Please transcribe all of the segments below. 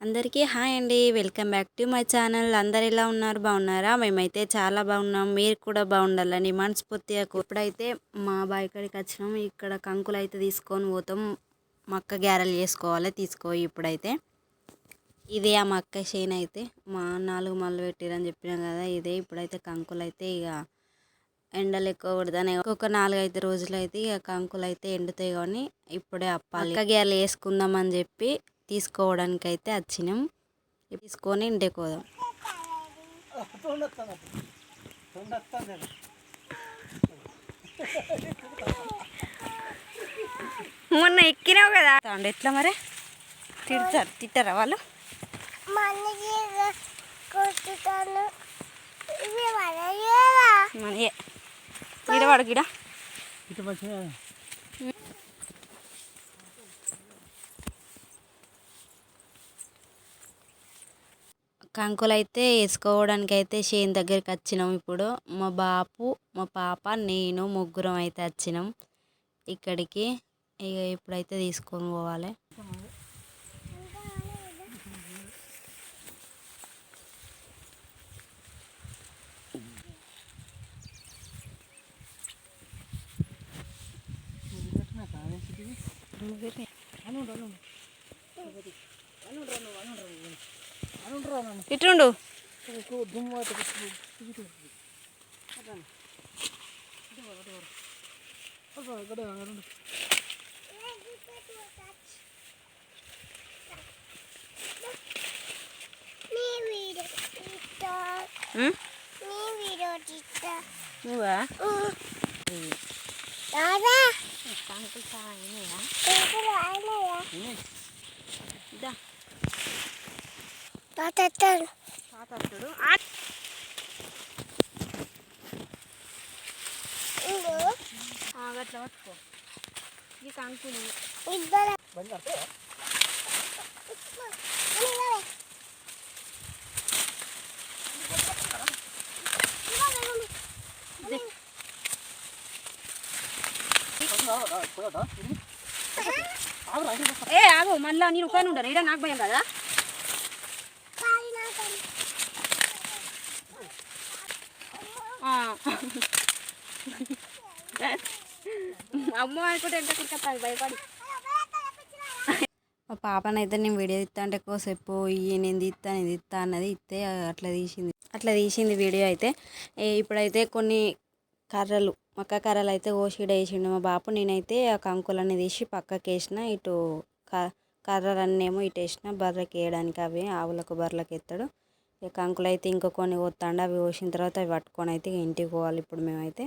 అందరికీ హాయ్ అండి. Welcome back to my channel. అందరు ఎలా ఉన్నారు? బాగున్నారా? మేమైతే చాలా బాగున్నాం. మీరు కూడా బాగుండాలని మనస్ఫూర్తిగా ఇప్పుడైతే మా బావి కాడికి వచ్చినాం. ఇక్కడ కంకులు అయితే తీసుకొని పోతాం. మక్క గ్యారెలు చేసుకోవాలి. తీసుకోయి ఇప్పుడైతే. ఇదే ఆ మక్క షేన్ అయితే. మా నాలుగు మళ్ళీ పెట్టిరని చెప్పినాం కదా ఇదే ఇప్పుడైతే కంకులు అయితే ఇక ఎండలు ఎక్కువ కొడతానే. ఒక నాలుగు ఐదు రోజులు అయితే ఇక కంకులు అయితే ఎండుతాయి కానీ ఇప్పుడే అప్పాలి. మక్క గ్యారెలు వేసుకుందామని చెప్పి తీసుకోవడానికి అయితే వచ్చినాం తీసుకొని ఇంటికి పోదాం మొన్న ఎక్కినావు కదా? అండి ఎట్లా మరి? తిడతారు తిట్టారా వాళ్ళు? మనకి కొట్టుతాను ఇవి మనయేరా మన గిడవాడు గిడ. ఇటు కంకులు అయితే వేసుకోవడానికి అయితే చేను దగ్గరికి వచ్చినాం ఇప్పుడు. మా బాపు మా పాప నేను ముగ్గురం అయితే వచ్చినాం ఇక్కడికి. ఇక ఇప్పుడైతే తీసుకొని పోవాలి. ఇటుండు దుమ్ము నీ వీడియో తీస్తా ఉం? నీ వీడియో తీస్తా నువ్వా రాదా కంకులు చాలా అయినాయా ఇక్కడ అయినయా ఇదా తాతడు ఇందు. అట్లా పట్టుకో. ఈ కంకులు. ఇద్దరు. ఏ ఆగు. మళ్ళా నేను ఉపయోగం ఉండరు ఈడ నాకు భయం కదా ఆ. అమ్మ అనుకుంటే ఎంత కుడుకొస్తాను భయపడి. మా పాపనైతే నేను వీడియో తీస్తా అంటే కోసేపు ఇవి నేను తీస్తా నేను తీస్తా అన్నది ఇస్తే అట్లా తీసింది. అట్లా తీసింది వీడియో అయితే. ఏ ఇప్పుడైతే కొన్ని కర్రలు మక్క కర్రలు అయితే ఓసిడ వేసిండు మా బాపు. నేనైతే ఆ కంకులన్నీ తీసి పక్కకి వేసిన ఇటు క కర్రలన్నేమో ఇటు వేసిన బర్రెకి వేయడానికి అవి ఆవులకు బర్రెలకు ఎత్తాడు. ఇక కంకులు అయితే ఇంకా కొన్ని పోతాండు అవి పోసిన తర్వాత అవి పట్టుకొని అయితే ఇంటికి పోవాలి ఇప్పుడు మేమైతే.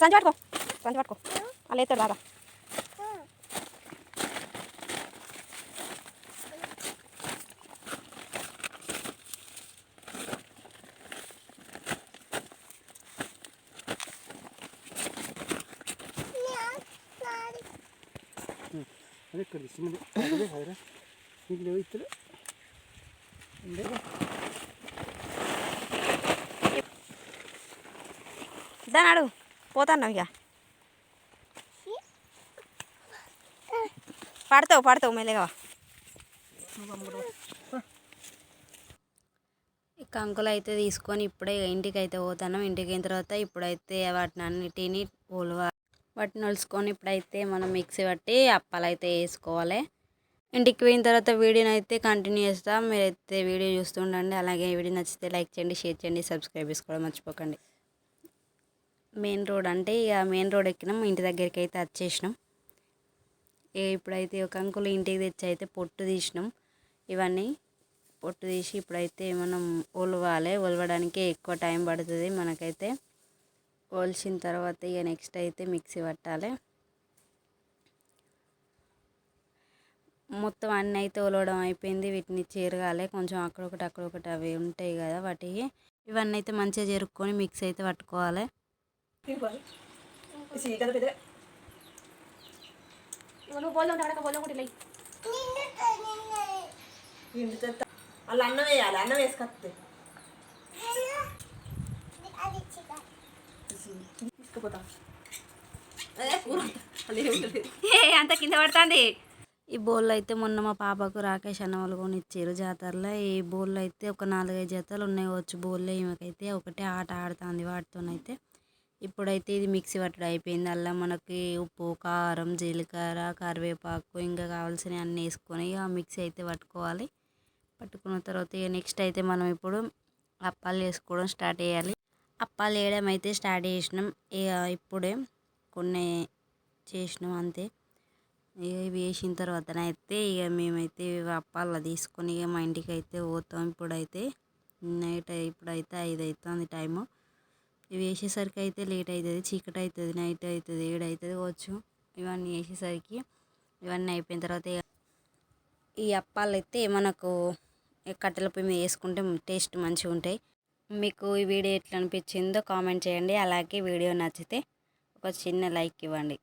సంచి పట్టుకో సంచి పట్టుకో. అలా ఎత్తాడు బాగా. అది ఇక్కడ చిన్నది అదే అదే దానాడు పోతాను ఇక. పడతావు పడతావు మెల్లగా కంకులు అయితే తీసుకొని ఇప్పుడే ఇంటికి అయితే పోతాను ఇంటికి అయిన తర్వాత ఇప్పుడైతే వాటిని అన్నిటిని ఉలవ వాటిని నలుచుకొని ఇప్పుడైతే మనం మిక్సీ పట్టి అప్పాలు అయితే వేసుకోవాలి. ఇంటికి పోయిన తర్వాత వీడియోని అయితే కంటిన్యూ చేస్తాం. మీరైతే వీడియో చూస్తుండండి అలాగే వీడియో నచ్చితే లైక్ చేయండి షేర్ చేయండి సబ్స్క్రైబ్ చేసుకోవడం మర్చిపోకండి. మెయిన్ రోడ్ అంటే ఇక మెయిన్ రోడ్ ఎక్కినాం. ఇంటి దగ్గరికి అయితే వచ్చేసినాం. ఇప్పుడైతే ఒక అంకులు ఇంటికి తెచ్చి అయితే పొట్టు తీసినాం. ఇవన్నీ పొట్టు తీసి ఇప్పుడైతే మనం ఒలవాలి. ఒలవడానికి ఎక్కువ టైం పడుతుంది మనకైతే. ఒలిచిన తర్వాత ఇక నెక్స్ట్ అయితే మిక్సీ పట్టాలి. మొత్తం అన్నీ అయితే ఒలవడం అయిపోయింది. వీటిని చేరగాలి. కొంచెం అక్కడొకటి అక్కడొకటి అవి ఉంటాయి కదా వాటికి. ఇవన్నీ అయితే మంచిగా చేరుకొని మిక్స్ అయితే పట్టుకోవాలి. అలా అన్నం వేయాలి అన్నం వేసుకొస్తే అది చికెన్ తీసుకుపోతా అదే కూర అది ఉంటుంది ఏ అంత కింద పడుతుంది. ఈ బౌల్ అయితే మొన్న మా పాపకు రాకేష్ అన్న వాళ్ళు కొని ఇచ్చారు జాతరలో. ఈ బౌల్ అయితే ఒక నాలుగైదు జతలు ఉన్నాయి. వచ్చు బోల్లో ఈమెకైతే ఒకటే ఆట ఆడుతుంది వాటితోనైతే. ఇప్పుడైతే ఇది మిక్సీ పట్టడం అయిపోయింది. అలా మనకి ఉప్పు కారం జీలకర్ర కరివేపాకు ఇంకా కావాల్సినవి అన్నీ వేసుకొని ఆ మిక్సీ అయితే పట్టుకోవాలి. పట్టుకున్న తర్వాత ఇక నెక్స్ట్ అయితే మనం ఇప్పుడు అప్పాలు చేసుకోవడం స్టార్ట్ చేయాలి. అప్పాలు వేయడం అయితే స్టార్ట్ చేసినాం. ఇక ఇప్పుడే కొన్ని చేసినాం అంతే. ఇక ఇవి వేసిన తర్వాత అయితే ఇక మేమైతే అప్పాలు తీసుకొని ఇక మా ఇంటికి అయితే పోతాం. ఇప్పుడైతే నైట్ ఇప్పుడైతే ఐదు అవుతుంది టైము. ఇవి వేసేసరికి అయితే లేట్ అవుతుంది చీకటి అవుతుంది నైట్ అవుతుంది ఏడు అవుతుంది కావచ్చు. ఇవన్నీ వేసేసరికి ఇవన్నీ అయిపోయిన తర్వాత ఇక ఈ అప్పాలు అయితే మనకు కట్టెల పొయ్యి మీద వేసుకుంటే టేస్ట్ మంచిగా ఉంటాయి. మీకు ఈ వీడియో ఎట్లా అనిపించిందో కామెంట్ చేయండి. అలాగే వీడియో నచ్చితే ఒక చిన్న లైక్ ఇవ్వండి.